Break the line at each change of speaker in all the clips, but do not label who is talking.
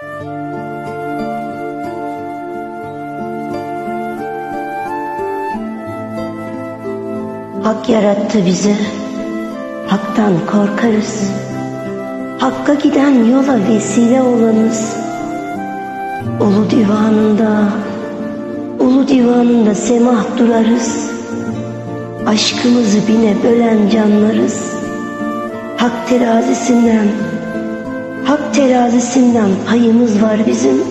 Hak yarattı bizi. Hak'tan korkarız. Hakka giden yola vesile olanız. Ulu divanında, ulu divanında semah durarız. Aşkımızı bine bölen canlarız. Hak terazisinden, hak terazisinden payımız var bizim.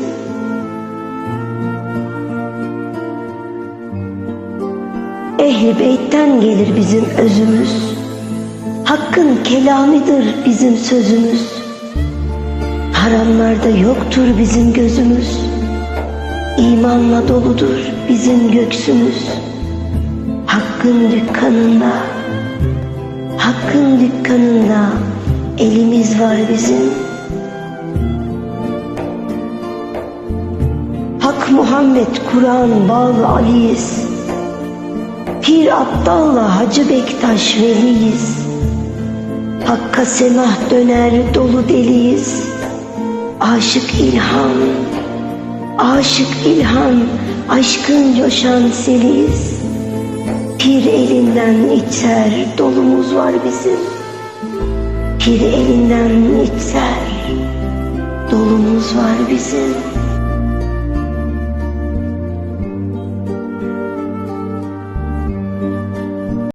Ehli beytten gelir bizim özümüz. Hakkın kelamidir bizim sözümüz. Haramlarda yoktur bizim gözümüz. İmanla doludur bizim göksümüz. Hakkın dükkanında, Hakkın dükkanında elimiz var bizim. Muhammed Kur'an bağlı Ali'yiz. Pir Abdallah Hacı Bektaş veliyiz. Hakka semah döner dolu deliyiz. Aşık ilham, aşık ilham, aşkın coşan seliyiz. Pir elinden içer dolumuz var bizim. Pir elinden içer dolumuz var bizim.